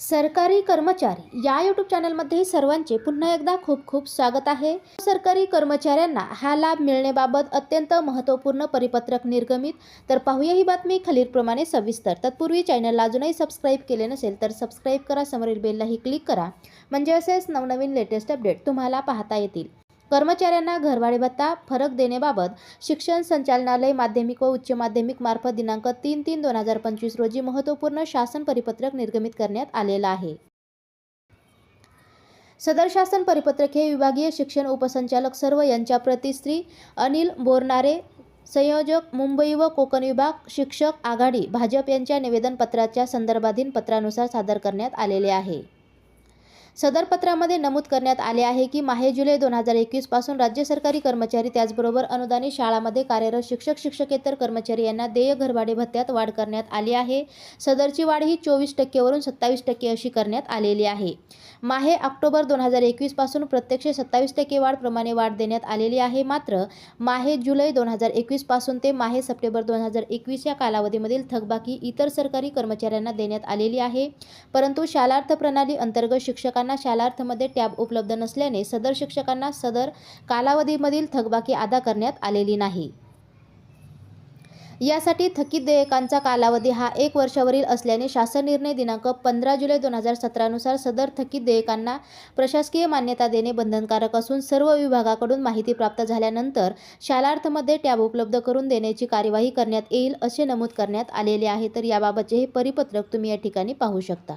सरकारी कर्मचारी या यूट्यूब चॅनलमध्ये सर्वांचे पुन्हा एकदा खूप खूप स्वागत आहे. सरकारी कर्मचाऱ्यांना हा लाभ मिळण्याबाबत अत्यंत महत्त्वपूर्ण परिपत्रक निर्गमित. तर पाहूया ही बातमी खालीलप्रमाणे सविस्तर. तत्पूर्वी चॅनलला अजूनही सबस्क्राईब केले नसेल तर सबस्क्राईब करा. समोरील बेललाही क्लिक करा. म्हणजे असेच नवनवीन लेटेस्ट अपडेट तुम्हाला पाहता येतील. कर्मचाऱ्यांना घरभाडे भत्ता फरक देण्याबाबत शिक्षण संचालनालय माध्यमिक व उच्च माध्यमिक मार्फत दिनांक तीन तीन दोन हजार पंचवीस रोजी महत्त्वपूर्ण शासन परिपत्रक निर्गमित करण्यात आलेलं आहे. सदर शासन परिपत्रक हे विभागीय शिक्षण उपसंचालक सर्व यांच्या प्रतिश्री अनिल बोरनारे संयोजक मुंबई व कोकण विभाग शिक्षक आघाडी भाजप यांच्या निवेदनपत्राच्या संदर्भाधीन पत्रानुसार सादर करण्यात आलेले आहे. सदर पत्रामध्ये नमूद करण्यात आले आहे की माहे जुलै दोन हजार एकवीसपासून राज्य सरकारी कर्मचारी त्याचबरोबर अनुदानित शाळामध्ये कार्यरत शिक्षक शिक्षकेतर कर्मचारी यांना देय घरभाडे भत्त्यात वाढ करण्यात आली आहे. सदरची वाढ ही चोवीस टक्केवरून सत्तावीस टक्के अशी करण्यात आलेली आहे. माहे ऑक्टोबर दोन हजार एकवीसपासून प्रत्यक्ष सत्तावीस टक्के वाढप्रमाणे वाढ देण्यात आलेली आहे. मात्र माहे जुलै दोन हजार एकवीसपासून ते माहे सप्टेंबर दोन हजार एकवीस या कालावधीमधील थकबाकी इतर सरकारी कर्मचाऱ्यांना देण्यात आलेली आहे. परंतु शालार्थ प्रणाली अंतर्गत शिक्षकांना शालार्थमध्ये टॅब उपलब्ध नसल्याने सदर शिक्षकांना सदर कालावधीमधील थकबाकी अदा करण्यात आलेली नाही. यासाठी थकीत देयकांचा कालावधी हा एक वर्षावरील असल्याने शासन निर्णय दिनांक पंधरा जुलै दोन हजार सतरानुसार सदर थकीत देयकांना प्रशासकीय मान्यता देणे बंधनकारक असून सर्व विभागाकडून माहिती प्राप्त झाल्यानंतर शालार्थमध्ये टॅब उपलब्ध करून देण्याची कार्यवाही करण्यात येईल असे नमूद करण्यात आलेले आहे. तर याबाबतचे हे परिपत्रक तुम्ही या ठिकाणी पाहू शकता.